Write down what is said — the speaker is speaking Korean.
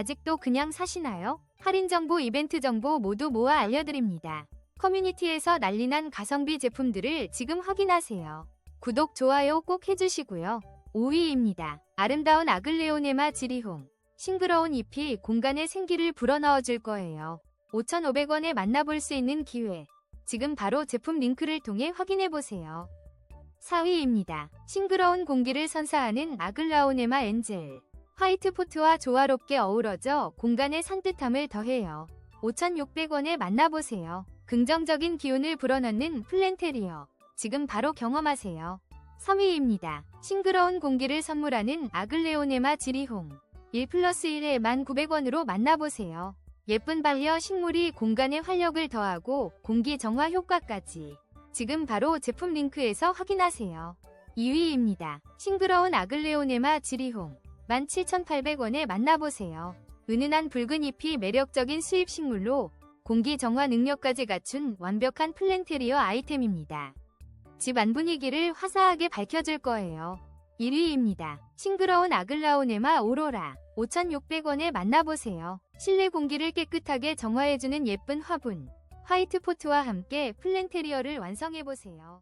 아직도 그냥 사시나요? 할인 정보, 이벤트 정보 모두 모아 알려드립니다. 커뮤니티에서 난리난 가성비 제품들을 지금 확인하세요. 구독, 좋아요 꼭 해주시고요. 5위입니다. 아름다운 아글레오네마 지리홍. 싱그러운 잎이 공간에 생기를 불어넣어 줄 거예요. 5,500원에 만나볼 수 있는 기회. 지금 바로 제품 링크를 통해 확인해 보세요. 4위입니다. 싱그러운 공기를 선사하는 아글라오네마 엔젤. 화이트 포트와 조화롭게 어우러져 공간의 산뜻함을 더해요. 5,600원에 만나보세요. 긍정적인 기운을 불어넣는 플랜테리어. 지금 바로 경험하세요. 3위입니다. 싱그러운 공기를 선물하는 아글레오네마 지리홍. 1 플러스 1에 1,900원으로 만나보세요. 예쁜 반려 식물이 공간에 활력을 더하고 공기 정화 효과까지. 지금 바로 제품 링크에서 확인하세요. 2위입니다. 싱그러운 아글레오네마 지리홍. 17,800원에 만나보세요. 은은한 붉은 잎이 매력적인 수입 식물로 공기 정화 능력까지 갖춘 완벽한 플랜테리어 아이템입니다. 집 안 분위기를 화사하게 밝혀줄 거예요. 1위입니다. 싱그러운 아글라오네마 오로라. 5,600원에 만나보세요. 실내 공기를 깨끗하게 정화해주는 예쁜 화분. 화이트 포트와 함께 플랜테리어를 완성해보세요.